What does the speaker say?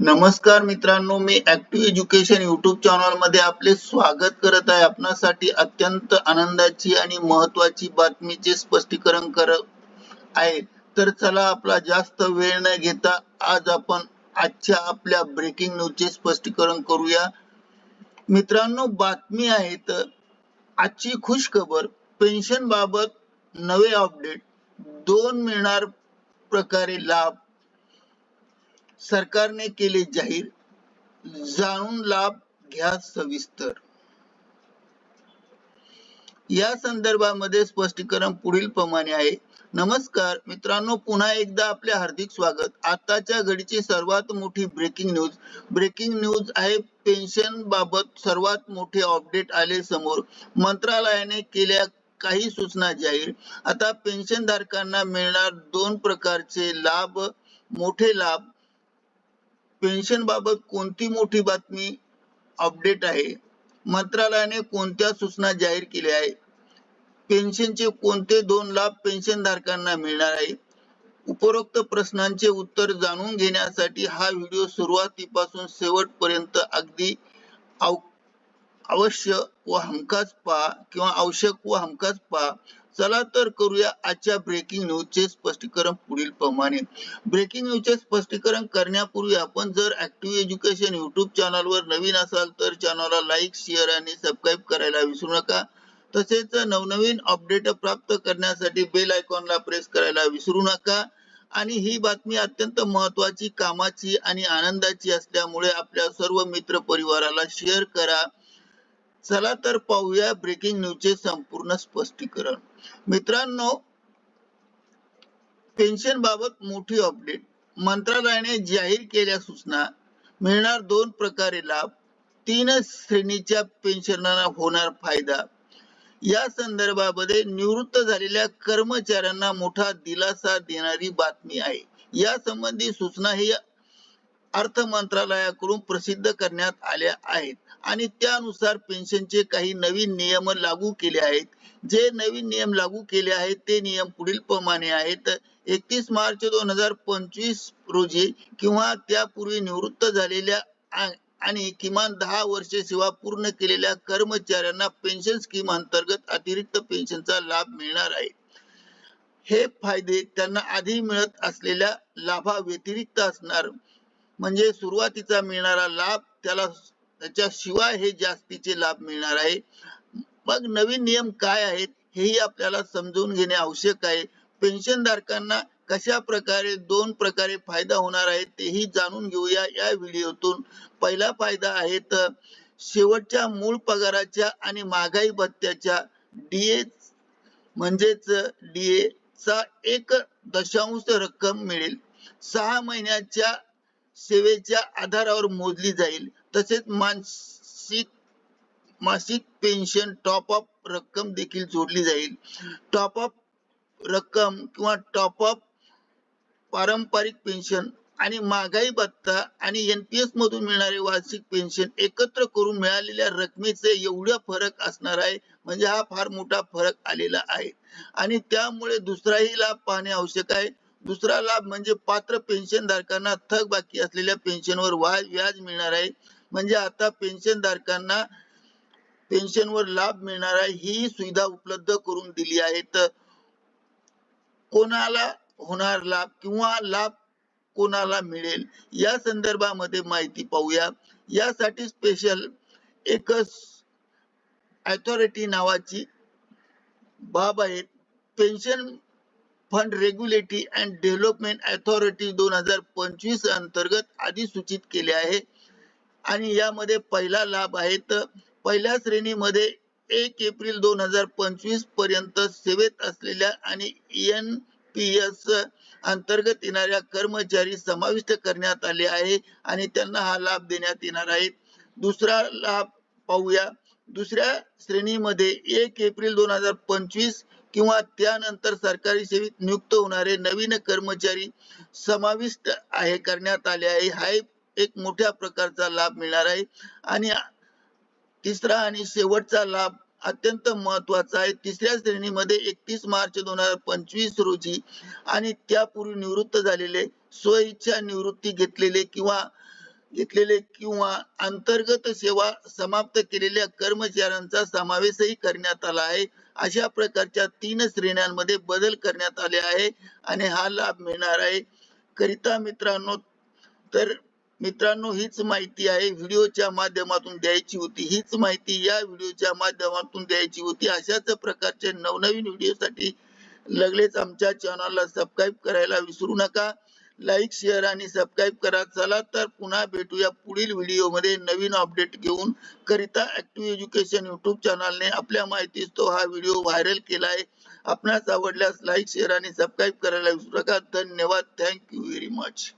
नमस्कार मित्रांनो मी ऍक्टिव्ह एज्युकेशन युट्यूब चॅनलमध्ये आपले स्वागत करत आहे. आपणासाठी अत्यंत आनंदाची आणि महत्वाची बातमीचे स्पष्टीकरण करत आहे. तर चला आपला जास्त वेळ न घेता आज आपण आजच्या आपल्या ब्रेकिंग न्यूजचे स्पष्टीकरण करूया. मित्रांनो बातमी आहे तर आजची खुश खबर पेन्शन बाबत नवे अपडेट दोन मिळणार प्रकारे लाभ सरकारने केले जाहीर जाणून लाभ घ्या सविस्तर. या संदर्भामध्ये स्पष्टीकरण पुढील प्रमाणे आहे. नमस्कार मित्रांनो पुन्हा एकदा आपले हार्दिक स्वागत. आताच्या घडीची सर्वात मोठी ब्रेकिंग न्यूज ब्रेकिंग न्यूज आहे पेन्शन बाबत सर्वात मोठे अपडेट आले समोर. मंत्रालयाने केल्या काही सूचना जाहीर. आता पेन्शन धारकांना मिळणार दोन प्रकारचे लाभ मोठे लाभ पेन्शन बाबत कोणती मोठी बातमी अपडेट आहे? मंत्रालयाने कोणत्या सूचना जाहीर केल्या आहे पेन्शनचे कोणते दोन लाभ पेन्शन धारकांना मिळणार आहे? उपरोक्त प्रश्नांचे उत्तर जाणून घेण्यासाठी हा व्हिडिओ सुरुवातीपासून शेवटपर्यंत अगदी आव- अवश्य व हमखास पहा किंवा आवश्यक व हमखास पहा. चला तर करूया आजच्या ब्रेकिंग न्यूजचे स्पष्टीकरण पुढील प्रमाणे. ब्रेकिंग न्यूजचे स्पष्टीकरण करण्यापूर्वी आपण जर ऍक्टिव्ह एज्युकेशन युट्यूब चॅनलवर नवीन असाल तर चॅनलला लाईक शेअर आणि सबस्क्राईब करायला विसरू नका. तसेच नवनवीन अपडेट प्राप्त करण्यासाठी बेल आयकॉनला प्रेस करायला विसरू नका. आणि ही बातमी अत्यंत महत्वाची कामाची आणि आनंदाची असल्यामुळे आपल्या सर्व मित्र परिवाराला शेअर करा. चला तर पाहूया ब्रेकिंग न्यूजचे संपूर्ण स्पष्टीकरण. मित्रांनो पेन्शन बाबत मोठी अपडेट मंत्रालयाने जाहीर केल्या सूचना मिळणार दोन प्रकारे लाभ. तीन श्रेणीच्या पेन्शनरांना होणार फायदा. या संदर्भामध्ये निवृत्त झालेल्या कर्मचाऱ्यांना मोठा दिलासा देणारी बातमी आहे. या संबंधी सूचना ही अर्थ मंत्रालयाकडून प्रसिद्ध करण्यात आल्या आहेत. आणि त्यानुसार पेन्शनचे काही नवीन नियम लागू केले आहेत. जे नवीन नियम लागू केले आहेत ते नियम पुढील प्रमाणे आहेत. एकतीस मार्च दोन हजार पंचवीस रोजी किंवा त्यापूर्वी निवृत्त झालेल्या आणि किमान दहा वर्षे सेवा पूर्ण केलेल्या कर्मचाऱ्यांना पेन्शन स्कीम अंतर्गत अतिरिक्त पेन्शनचा लाभ मिळणार आहे. हे फायदे त्यांना आधी मिळत असलेल्या लाभा व्यतिरिक्त असणार. म्हणजे सुरुवातीचा मिळणारा लाभ त्याला त्याच्याशिवाय हे जास्तीचे लाभ मिळणार आहे. मग नवीन नियम काय आहेत हेही आपल्याला समजून घेणे आवश्यक आहे. पेन्शन धारकांना कशा प्रकारे दोन प्रकारे फायदा होणार आहे तेही जाणून घेऊया या व्हिडिओतून. पहिला फायदा आहे तर शेवटच्या मूळ पगाराच्या आणि महागाई भत्त्याच्या डीए म्हणजेच डीए चा एक दशांश रक्कम मिळेल. सहा महिन्याच्या सेवेच्या आधारावर मोजली जाईल. तसेच मानसिक मासिक पेन्शन टॉप अप रक्कम देखील जोडली जाईल. टॉप अप रक्कम किंवा टॉप अप पारंपरिक पेन्शन आणि महागाई भत्ता आणि एनपीएस मधून मिळणारे वार्षिक पेन्शन एकत्र करून मिळालेल्या रकमेचे एवढा फरक असणार आहे. म्हणजे हा फार मोठा फरक आलेला आहे. आणि त्यामुळे दुसराही लाभ पाहणे आवश्यक आहे. दुसरा लाभ म्हणजे पात्र पेन्शन धारकांना थक बाकी असलेल्या पेन्शनवर व्याज मिळणार आहे. म्हणजे आता पेन्शन धारकांना पेन्शनवर लाभ मिळणार आहे ही सुविधा उपलब्ध करून दिली आहे. तर कोणाला होणार लाभ किंवा लाभ कोणाला मिळेल या संदर्भामध्ये माहिती पाहूया. यासाठी स्पेशल एकच अथॉरिटी नावाची बाब आहे. Pension fund regulatory and development authority दोन हजार पंचवीस अंतर्गत अधिसूचित केले आहे. आणि यामध्ये पहिला लाभ आहे तर पहिल्या श्रेणीमध्ये एक एप्रिल दोन हजार पंचवीसपर्यंत सेवेत असलेल्या आणि एन पी एस अंतर्गत येणाऱ्या कर्मचारी समाविष्ट करण्यात आले आहे आणि त्यांना हा लाभ देण्यात येणार आहे. दुसरा लाभ पाहूया. दुसऱ्या श्रेणीमध्ये एक एप्रिल दोन हजार पंचवीस किंवा त्यानंतर सरकारी सेवेत नियुक्त होणारे नवीन कर्मचारी समाविष्ट आहे करण्यात आले आहे. हा एक मोठ्या प्रकारचा लाभ मिळणार आहे. आणि तिसरा आणि शेवटचा लाभ अत्यंत महत्त्वाचा आहे. तिसऱ्या श्रेणीमध्ये एकतीस मार्च दोन हजार पंचवीस रोजी आणि त्यापूर्वी निवृत्त झालेले स्वइच्छा निवृत्ती घेतलेले किंवा घेतलेले किंवा अंतर्गत सेवा समाप्त केलेल्या कर्मचाऱ्यांचा समावेशही करण्यात आला आहे. अशा प्रकारच्या तीन श्रेण्यांमध्ये बदल करण्यात आले आहे आणि हा लाभ मिळणार आहे. करिता मित्रांनो तर मित्रांनो हीच माहिती आहे. व्हिडिओच्या माध्यमातून द्यायची होती. हीच माहिती या व्हिडिओच्या माध्यमातून द्यायची होती. अशाच प्रकारचे नवनवीन व्हिडिओसाठी लगेच आमच्या चॅनलला सबस्क्राईब करायला विसरू नका. लाईक शेअर आणि सबस्क्राईब करा. चला तर पुन्हा भेटूया पुढील व्हिडिओमध्ये नवीन अपडेट घेऊन. करिता ऍक्टिव्ह एज्युकेशन युट्यूब चॅनलने आपल्या माहितीस तो हा व्हिडिओ व्हायरल केला आहे आपणास आवडल्यास लाईक शेअर आणि सबस्क्राईब करायला विसरू नका. धन्यवाद. Thank you very much